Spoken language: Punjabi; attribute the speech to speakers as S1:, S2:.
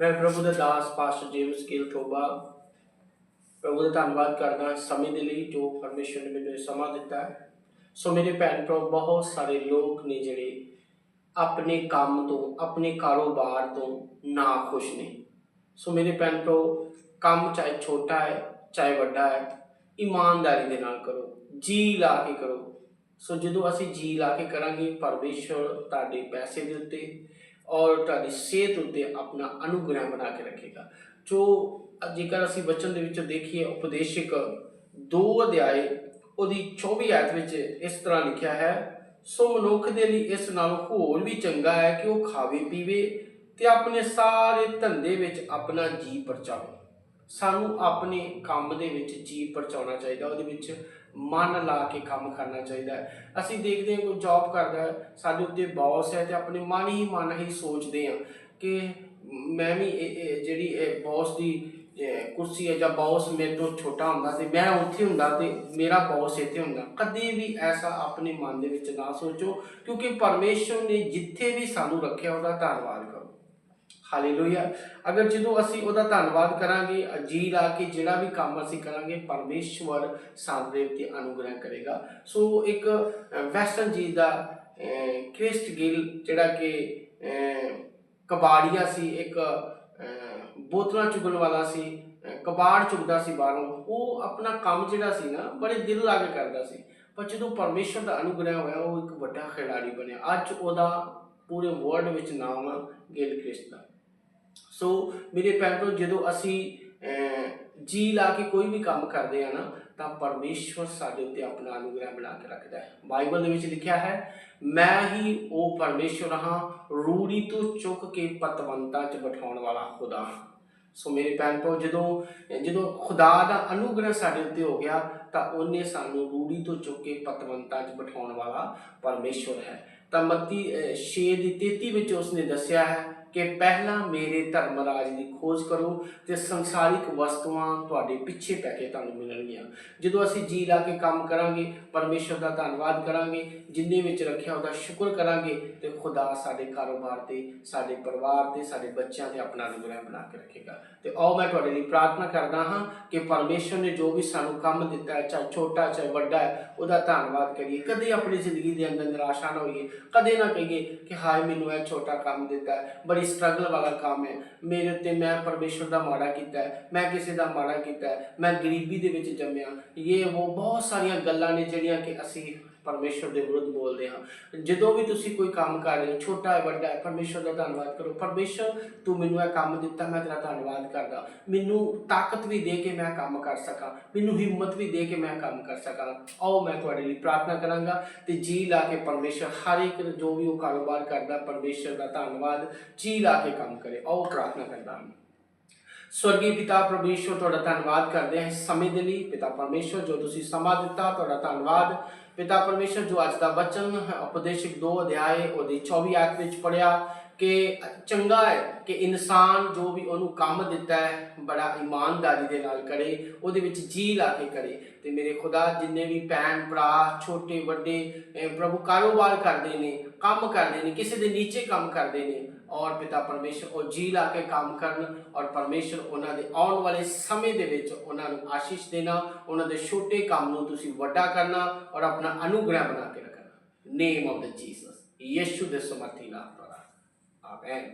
S1: ਮੈਂ ਪ੍ਰਭੂ ਦਾ ਦਾਸ, ਪਾਸਟਰ ਜੇਮਸ ਗਿਲ ਠੋਬਾ, ਪ੍ਰਭੂ ਦਾ ਧੰਨਵਾਦ ਕਰਦਾ ਸਮੇਂ ਦੇ ਲਈ ਜੋ ਪਰਮੇਸ਼ਰ ਨੇ ਮੈਨੂੰ ਇਹ ਸਮਾਂ ਦਿੱਤਾ ਹੈ। ਸੋ ਮੇਰੇ ਭੈਣ ਭਰਾ ਬਹੁਤ ਸਾਰੇ ਲੋਕ ਨੇ ਜਿਹੜੇ ਆਪਣੇ ਕੰਮ ਤੋਂ, ਆਪਣੇ ਕਾਰੋਬਾਰ ਤੋਂ ਨਾ ਖੁਸ਼ ਨੇ। ਸੋ ਮੇਰੇ ਭੈਣ ਭਰਾ ਕੰਮ ਚਾਹੇ ਛੋਟਾ ਹੈ, ਚਾਹੇ ਵੱਡਾ ਹੈ, ਇਮਾਨਦਾਰੀ ਦੇ ਨਾਲ ਕਰੋ, ਜੀ ਲਾ ਕੇ ਕਰੋ। ਸੋ ਜਦੋਂ ਅਸੀਂ ਜੀ ਲਾ ਕੇ ਕਰਾਂਗੇ, ਪਰਮੇਸ਼ਰ ਤੁਹਾਡੇ ਪੈਸੇ ਦੇ ਉੱਤੇ ਔਰ ਤੁਹਾਡੀ ਸਿਹਤ ਉੱਤੇ ਆਪਣਾ ਅਨੁਗ੍ਰਹਿ ਬਣਾ ਕੇ ਰੱਖੇਗਾ। ਜੋ ਜੇਕਰ ਅਸੀਂ ਬਚਨ ਦੇ ਵਿੱਚ ਦੇਖੀਏ, ਉਪਦੇਸ਼ਕ 2 ਅਧਿਆਏ, ਉਹਦੀ 24 ਆਇਤ ਵਿੱਚ ਇਸ ਤਰ੍ਹਾਂ ਲਿਖਿਆ ਹੈ, ਸੋ ਮਨੁੱਖ ਦੇ ਲਈ ਇਸ ਨਾਲੋਂ ਹੋਰ ਵੀ ਚੰਗਾ ਹੈ ਕਿ ਉਹ ਖਾਵੇ, ਪੀਵੇ ਤੇ ਆਪਣੇ ਸਾਰੇ ਧੰਦੇ ਵਿੱਚ ਆਪਣਾ ਜੀ ਪਰਚਾਵੇ। ਸਾਨੂੰ ਆਪਣੇ ਕੰਮ ਦੇ ਵਿੱਚ ਜੀ ਪਰਚਾਉਣਾ ਚਾਹੀਦਾ, ਉਹਦੇ ਵਿੱਚ ਮਨ ਲਾ ਕੇ ਕੰਮ ਕਰਨਾ ਚਾਹੀਦਾ ਹੈ। ਅਸੀਂ ਦੇਖਦੇ ਹਾਂ ਕੋਈ ਜੌਬ ਕਰਦਾ ਹੈ, ਸਾਡੇ ਉੱਤੇ ਬੌਸ ਹੈ ਤੇ ਆਪਣੇ ਮਨ ਹੀ ਮਨ ਹੀ ਸੋਚਦੇ ਹਾਂ ਕਿ ਮੈਂ ਵੀ ਇਹ- ਜਿਹੜੀ ਇਹ ਬੌਸ ਦੀ ਕੁਰਸੀ ਹੈ ਜਾਂ ਬੌਸ ਮੇਰੇ ਤੋਂ ਛੋਟਾ ਹੁੰਦਾ ਤੇ ਮੈਂ ਉੱਥੇ ਹੁੰਦਾ ਤੇ ਮੇਰਾ ਬੌਸ ਇੱਥੇ ਹੁੰਦਾ, ਕਦੇ ਵੀ ਐਸਾ ਆਪਣੇ ਮਨ ਦੇ ਵਿੱਚ ਨਾ ਸੋਚੋ ਕਿਉਂਕਿ ਪਰਮੇਸ਼ਰ ਨੇ ਜਿੱਥੇ ਵੀ ਸਾਨੂੰ ਰੱਖਿਆ ਉਹਦਾ ਧੰਨਵਾਦ ਕਰੋ। ਹਾਲੇਲੂਇਆ ਅਗਰ ਜਦੋਂ ਅਸੀਂ ਉਹਦਾ ਧੰਨਵਾਦ ਕਰਾਂਗੇ ਜੀ ਲਾ ਕੇ ਜਿਹੜਾ ਵੀ ਕੰਮ ਅਸੀਂ ਕਰਾਂਗੇ ਪਰਮੇਸ਼ਵਰ ਸਾਡੇ 'ਤੇ ਅਨੁਗ੍ਰਹਿ ਕਰੇਗਾ। ਸੋ ਇੱਕ ਅਹ, ਵੈਸਟਰਨ ਜੀ ਦਾ ਕ੍ਰਿਸਟ ਗਿਲ ਜਿਹੜਾ ਕਿ ਕਬਾੜੀਆ ਸੀ ਇੱਕ ਬੋਤਲਾਂ ਚੁਗਣ ਵਾਲਾ ਸੀ ਕਬਾੜ ਚੁਗਦਾ ਸੀ ਬਾਹਰੋਂ। ਉਹ ਆਪਣਾ ਕੰਮ ਜਿਹੜਾ ਸੀ ਨਾ ਬੜੇ ਦਿਲ ਲਾ ਕੇ ਕਰਦਾ ਸੀ। ਪਰ ਜਦੋਂ ਪਰਮੇਸ਼ਰ ਦਾ ਅਨੁਗ੍ਰਹਿ ਹੋਇਆ ਉਹ ਇੱਕ ਵੱਡਾ ਖਿਡਾਰੀ ਬਣਿਆ। ਅੱਜ ਉਹਦਾ ਪੂਰੇ ਵਰਲਡ ਵਿੱਚ ਨਾਮ ਆ ਗਿਲ ਕ੍ਰਿਸਟ ਦਾ। ਸੋ ਮੇਰੇ ਭੈਣ ਭਰਾ ਜਦੋਂ ਅਸੀਂ ਅਹ, ਜੀ ਲਾ ਕੇ ਕੋਈ ਵੀ ਕੰਮ ਕਰਦੇ ਆ ਨਾ ਤਾਂ ਪਰਮੇਸ਼ਵਰ ਸਾਡੇ ਉੱਤੇ ਆਪਣਾ ਅਨੁਗ੍ਰਹਿ ਬਣਾ ਕੇ ਰੱਖਦਾ ਹੈ। ਬਾਈਬਲ ਦੇ ਵਿੱਚ ਲਿਖਿਆ ਹੈ ਮੈਂ ਹੀ ਉਹ ਪਰਮੇਸ਼ਵਰ ਹਾਂ ਰੂੜੀ ਤੋਂ ਚੁੱਕ ਕੇ ਪਤਵੰਤਾ 'ਚ ਬਿਠਾਉਣ ਵਾਲਾ ਖੁਦਾ ਹਾਂ। ਸੋ ਮੇਰੇ ਭੈਣ ਭਰਾ ਜਦੋਂ ਜਦੋਂ ਖੁਦਾ ਦਾ ਅਨੁਗ੍ਰਹਿ ਸਾਡੇ ਉੱਤੇ ਹੋ ਗਿਆ ਤਾਂ ਉਹਨੇ ਸਾਨੂੰ ਰੂੜੀ ਤੋਂ ਚੁੱਕ ਕੇ ਪਤਵੰਤਾ 'ਚ ਬਿਠਾਉਣ ਵਾਲਾ ਪਰਮੇਸ਼ਵਰ ਹੈ। ਤਾਂ ਮੱਤੀ 6 ਦੀ 33 ਵਿੱਚ ਉਸਨੇ ਦੱਸਿਆ ਹੈ ਕਿ ਪਹਿਲਾਂ ਮੇਰੇ ਧਰਮ ਰਾਜ ਦੀ ਖੋਜ ਕਰੋ ਤੇ ਸੰਸਾਰਿਕ ਵਸਤੂਆਂ ਤੁਹਾਡੇ ਪਿੱਛੇ ਪੈ ਕੇ ਤੁਹਾਨੂੰ ਮਿਲਣਗੀਆਂ। ਜਦੋਂ ਅਸੀਂ ਜੀ ਲਾ ਕੇ ਕੰਮ ਕਰਾਂਗੇ, ਪਰਮੇਸ਼ਰ ਦਾ ਧੰਨਵਾਦ ਕਰਾਂਗੇ, ਜਿੰਨੇ ਵਿੱਚ ਰੱਖਿਆ ਉਹਦਾ ਸ਼ੁਕਰ ਕਰਾਂਗੇ ਤੇ ਖੁਦਾ ਸਾਡੇ ਕਾਰੋਬਾਰ ਤੇ, ਸਾਡੇ ਪਰਿਵਾਰ ਤੇ, ਸਾਡੇ ਬੱਚਿਆਂ ਤੇ ਆਪਣਾ ਅਨੁਗ੍ਰਹਿ ਬਣਾ ਕੇ ਰੱਖੇਗਾ। ਤੇ ਆਓ ਮੈਂ ਤੁਹਾਡੇ ਲਈ ਪ੍ਰਾਰਥਨਾ ਕਰਦਾ ਹਾਂ ਕਿ ਪਰਮੇਸ਼ਰ ਨੇ ਜੋ ਵੀ ਸਾਨੂੰ ਕੰਮ ਦਿੱਤਾ ਹੈ, ਚਾਹੇ ਛੋਟਾ, ਚਾਹੇ ਵੱਡਾ ਹੈ, ਉਹਦਾ ਧੰਨਵਾਦ ਕਰੀਏ। ਕਦੇ ਆਪਣੀ ਜ਼ਿੰਦਗੀ ਦੇ ਅੰਦਰ ਨਿਰਾਸ਼ਾ ਨਾ ਹੋਈਏ। ਕਦੇ ਨਾ ਕਹੀਏ ਕਿ ਹਾਏ, ਮੈਨੂੰ ਇਹ ਛੋਟਾ ਕੰਮ ਦਿੱਤਾ ਹੈ। ਬੜੀ ਸਟਰਗਲ ਵਾਲਾ ਕੰਮ ਹੈ। ਮੇਰੇ ਉੱਤੇ ਮੈਂ ਪਰਮੇਸ਼ਰ ਦਾ ਮਾੜਾ ਕੀਤਾ ਹੈ, ਮੈਂ ਕਿਸੇ ਦਾ ਮਾੜਾ ਕੀਤਾ ਹੈ, ਮੈਂ ਗਰੀਬੀ ਦੇ ਵਿੱਚ ਜੰਮਿਆ। ਇਹ ਉਹ ਬਹੁਤ ਸਾਰੀਆਂ ਗੱਲਾਂ ਨੇ ਜਿਹੜੀਆਂ ਕਿ ਅਸੀਂ ਪਰਮੇਸ਼ਰ ਦੇ ਵਿਰੁੱਧ ਬੋਲਦੇ ਹਾਂ। ਜਦੋਂ ਵੀ ਤੁਸੀਂ ਕੋਈ ਕੰਮ ਕਰ ਰਹੇ ਹੋ, ਛੋਟਾ ਹੈ, ਵੱਡਾ ਹੈ, ਪਰਮੇਸ਼ਰ ਦਾ ਧੰਨਵਾਦ ਕਰੋ। ਪਰਮੇਸ਼ਰ, ਤੂੰ ਮੈਨੂੰ ਇਹ ਕੰਮ ਦਿੱਤਾ, ਮੈਂ ਤੇਰਾ ਧੰਨਵਾਦ ਕਰਦਾ। ਮੈਨੂੰ ਤਾਕਤ ਵੀ ਦੇ ਕੇ ਮੈਂ ਕੰਮ ਕਰ ਸਕਾਂ। ਮੈਨੂੰ ਹਿੰਮਤ ਵੀ ਦੇ ਕੇ ਮੈਂ ਕੰਮ ਕਰ ਸਕਾਂ। ਆਓ, ਮੈਂ ਤੁਹਾਡੇ ਲਈ ਪ੍ਰਾਰਥਨਾ ਕਰਾਂਗਾ ਤੇ ਜੀ ਲਾ ਕੇ ਪਰਮੇਸ਼ਰ, ਹਰ ਇੱਕ ਜੋ ਵੀ ਉਹ ਕਾਰੋਬਾਰ ਕਰਦਾ, ਪਰਮੇਸ਼ਰ ਦਾ ਧੰਨਵਾਦ ਜੀ ਲਾ ਕੇ ਕੰਮ ਕਰੇ। ਆਓ, ਪ੍ਰਾਰਥਨਾ ਕਰਦਾ ਹਾਂ। ਸਵਰਗੀ ਪਿਤਾ ਪਰਮੇਸ਼ਰ ਤੁਹਾਡਾ ਧੰਨਵਾਦ ਕਰਦੇ ਹਾਂ ਸਮੇਂ ਦੇ ਲਈ। ਪਿਤਾ ਪਰਮੇਸ਼ਰ ਜੋ ਤੁਸੀਂ ਸਮਾਂ ਦਿੱਤਾ, ਤੁਹਾਡਾ ਧੰਨਵਾਦ। ਪਿਤਾ ਪਰਮੇਸ਼ਰ ਜੋ ਅੱਜ ਦਾ ਬਚਨ ਉਪਦੇਸ਼ਕ 2 ਅਧਿਆਏ, ਉਹਦੀ 24 ਆਇਤ ਵਿੱਚ ਪੜਿਆ ਕਿ ਚੰਗਾ ਹੈ ਕਿ ਇਨਸਾਨ ਜੋ ਵੀ ਉਹਨੂੰ ਕੰਮ ਦਿੱਤਾ ਹੈ, ਬੜਾ ਇਮਾਨਦਾਰੀ ਦੇ ਨਾਲ ਕਰੇ, ਉਹਦੇ ਵਿੱਚ ਜੀ ਲਾ ਕੇ ਕਰੇ। ਤੇ ਮੇਰੇ ਖੁਦਾ, ਜਿੰਨੇ ਵੀ ਭੈਣ, ਭਰਾ, ਛੋਟੇ, ਵੱਡੇ ਪ੍ਰਭੂ ਕਾਰੋਬਾਰ ਕਰਦੇ ਨੇ, ਕੰਮ ਕਰਦੇ ਨੇ, ਕਿਸੇ ਦੇ ਨੀਚੇ ਕੰਮ ਕਰਦੇ ਨੇ ਔਰ ਪਿਤਾ ਪਰਮੇਸ਼ਰ ਉਹ ਜੀ ਲਾ ਕੇ ਕੰਮ ਕਰਨ ਔਰ ਪਰਮੇਸ਼ਰ ਉਹਨਾਂ ਦੇ ਆਉਣ ਵਾਲੇ ਸਮੇਂ ਦੇ ਵਿੱਚ ਉਹਨਾਂ ਨੂੰ ਆਸ਼ੀਸ਼ ਦੇਣਾ, ਉਹਨਾਂ ਦੇ ਛੋਟੇ ਕੰਮ ਨੂੰ ਤੁਸੀਂ ਵੱਡਾ ਕਰਨਾ ਔਰ ਆਪਣਾ ਅਨੁਗ੍ਰਹਿ ਬਣਾ ਕੇ ਰੱਖਣਾ। ਨੇਮ ਆਫ ਦ ਜੀਸਸ ਯਿਸੂ ਦੇ ਸਮਰਥੀ ਨਾਮ ਦੁਆਰਾ ਆਮੇਨ